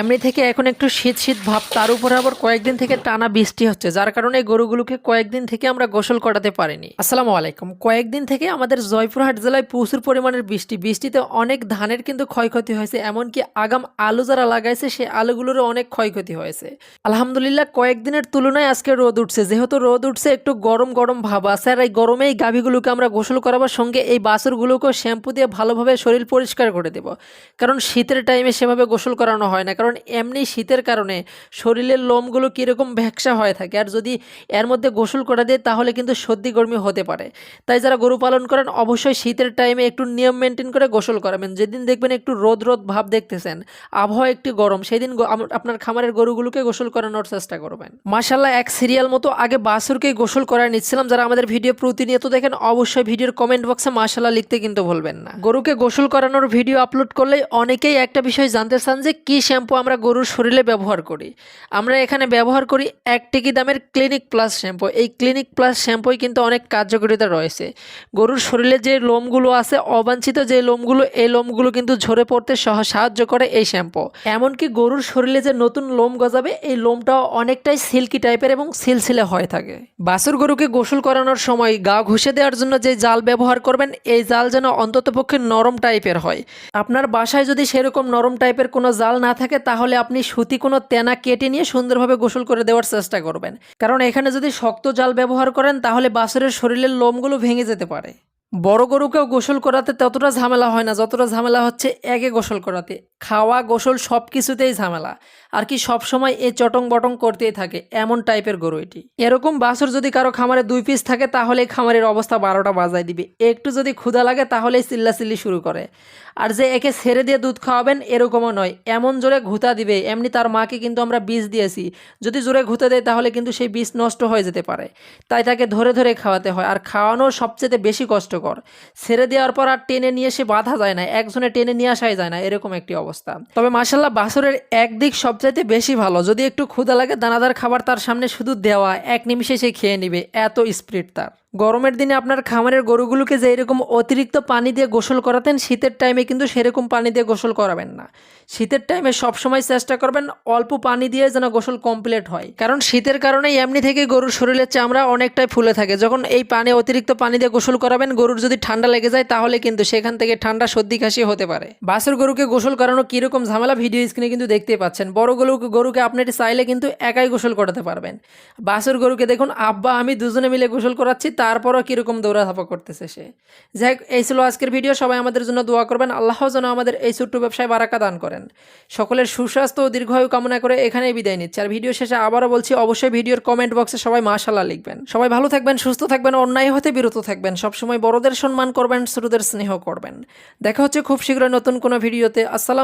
এমনি থেকে এখন একটু শীত শীত ভাব, তার উপরে আবার কয়েকদিন থেকে টানা বৃষ্টি হচ্ছে, যার কারণে গরুগুলোকে কয়েকদিন থেকে আমরা গোসল করাতে পারিনি। আসসালামু আলাইকুম। কয়েকদিন থেকে আমাদের জয়পুরহাট জেলায় প্রচুর পরিমাণের বৃষ্টি, বৃষ্টিতে অনেক ধানের কিন্তু ক্ষয়ক্ষতি হয়েছে, এমনকি আগাম আলু যারা লাগাইছে সেই আলুগুলোরও অনেক ক্ষয়ক্ষতি হয়েছে। আলহামদুলিল্লাহ, কয়েকদিনের তুলনায় আজকে রোদ উঠছে, যেহেতু রোদ উঠছে, একটু গরম গরম ভাব আছে, আর এই গরমে এই গাভীগুলোকে আমরা গোসল করাবার সঙ্গে এই বাছুরগুলোকেও শ্যাম্পু দিয়ে ভালোভাবে শরীর পরিষ্কার করে দেব, কারণ শীতের টাইমে সেভাবে গোসল করানো হয় না কারণ এমনি শীতের কারণে শরীরের লোমগুলো কীরকম ভ্যাকসা হয়ে থাকে। আর যদি এর মধ্যে গোসল করা দেয়, তাহলে কিন্তু সর্দি গরমি হতে পারে। তাই যারা গরু পালন করেন, অবশ্যই শীতের টাইমে একটু নিয়ম মেনটেন করে গোসল করাবেন। যেদিন দেখবেন একটু রোদ রোদ ভাব দেখতেছেন, আবহাওয়া একটু গরম, সেদিন আপনার খামারের গরুগুলোকে গোসল করানোর চেষ্টা করবেন। মাসাল্লাহ এক সিরিয়াল মতো আগে বাসুরকে গোসল করায় নিচ্ছিলাম। যারা আমাদের ভিডিও প্রতিনিয়ত দেখেন, অবশ্যই ভিডিওর কমেন্ট বক্সে মাসাল্লাহ লিখতে কিন্তু ভুলবেন না। গরুকে গোসল করানোর ভিডিও আপলোড করলে অনেকেই একটা বিষয় জানতে চান যে, কি শ্যাম্পু আমরা গরুর শরীরে ব্যবহার করি। আমরা এখানে ব্যবহার করি এক টিকি দামের ক্লিনিক প্লাস শ্যাম্পু এই ক্লিনিক প্লাস শ্যাম্পুই কিন্তু অনেক কার্যকারিতা রয়েছে। গরুর শরীরে যে লোমগুলো আছে, অবাঞ্ছিত যে লোমগুলো, এই লোমগুলো কিন্তু ঝরে পড়তে সহ সাহায্য করে এই শ্যাম্পু এমনকি গরুর শরীরে যে নতুন লোম গজাবে, এই লোমটাও অনেকটাই সিল্কি টাইপের এবং সিলসিলে হয়ে থাকে। বাছুর গরুকে গোসল করানোর সময় গা ঘষে দেওয়ার জন্য যে জাল ব্যবহার করবেন, এই জাল যেন অন্ততপক্ষে নরম টাইপের হয়। আপনার বাসায় যদি সেরকম নরম টাইপের কোনো জাল না থাকে তাহলে আপনি সুতি কোনো তেনা কেটে নিয়ে সুন্দরভাবে গোসল করে দেওয়ার চেষ্টা করবেন। কারণ এখানে যদি শক্ত জাল ব্যবহার করেন, তাহলে বাছুরের শরীরের লোমগুলো ভেঙে যেতে পারে। বড় গরুকেও গোসল করাতে ততটা ঝামেলা হয় না, যতটা ঝামেলা হচ্ছে একে গোসল করাতে। খাওয়া, গোসল সব কিছুতেই ঝামেলা। আর কি সব সময় এ চটং বটং করতেই থাকে, এমন টাইপের গরু এটি। এরকম বাছুর যদি কারও খামারে দুই পিস থাকে, তাহলে খামারের অবস্থা বারোটা বাজায় দিবে। একটু যদি ক্ষুধা লাগে, তাহলেই চিল্লাচিল্লি শুরু করে। আর যে একে ছেড়ে দিয়ে দুধ খাওয়াবেন, এরকমও নয়। এমন জোরে ঘুতা দিবে, এমনি তার মাকে কিন্তু আমরা বীজ দিয়েছি। যদি জোরে ঘুতে দেয়, তাহলে কিন্তু সেই বীজ নষ্ট হয়ে যেতে পারে। তাই তাকে ধরে ধরে খাওয়াতে হয়, আর খাওয়ানো সবচেয়ে বেশি কষ্টকর। ছেড়ে দেওয়ার পর আর টেনে নিয়ে এসে বাধা যায় না, একজনে টেনে নিয়ে আসাই যায় না, এরকম একটি অবস্থা। তবে মাসাল্লাহ বাছরের একদিক সবচাইতে বেশি ভালো। যদি একটু ক্ষুদা লাগে, দানাদার খাবার তার সামনে শুধু দেওয়া, এক নিমিষে সে খেয়ে নিবে। এত স্পিড তার। গরমের দিনে আপনার খামারের গরুগুলোকে যে এরকম অতিরিক্ত পানি দিয়ে গোসল করাতেন, শীতের টাইমে কিন্তু সেরকম পানি দিয়ে গোসল করাবেন না। শীতের টাইমে সবসময় চেষ্টা করবেন অল্প পানি দিয়ে যেন গোসল কমপ্লিট হয়। কারণ শীতের কারণে এমনি থেকে গরুর শরীরের চামড়া অনেকটাই ফুলে থাকে। যখন এই পানি অতিরিক্ত পানি দিয়ে গোসল করাবেন, গরুর যদি ঠান্ডা লেগে যায়, তাহলে কিন্তু সেখান থেকে ঠান্ডা সর্দি কাশি হতে পারে। বাসের গরুকে গোসল করানো কীরকম ঝামেলা ভিডিও স্ক্রিনে কিন্তু দেখতেই পাচ্ছেন। বড় গরুকে গরুকে আপনি চাইলে কিন্তু একাই গোসল করাতে পারবেন। বাসের গরুকে দেখুন, আব্বা, আমি দুজনে মিলে গোসল করাচ্ছি, তারপরও কীরকম দৌড়াধাপা করতেছে সে। যাই এই ছিল আজকের ভিডিও সবাই আমাদের জন্য দোয়া করবেন। আল্লাহ যেন আমাদের এই ছোট্ট ব্যবসায় বারাকা দান করেন। সকলের সুস্বাস্থ্য ও দীর্ঘায়ু কামনা করে এখানেই বিদায় নিচ্ছে। আর ভিডিও শেষে আবারও বলছি, অবশ্যই ভিডিওর কমেন্ট বক্সে সবাই মাশাল্লাহ লিখবেন। সবাই ভালো থাকবেন, সুস্থ থাকবেন, অন্যায় হতে বিরত থাকবেন। সবসময় বড়দের সম্মান করবেন, ছোটদের স্নেহ করবেন। দেখা হচ্ছে খুব শীঘ্রই নতুন কোনো ভিডিওতে আসসালামু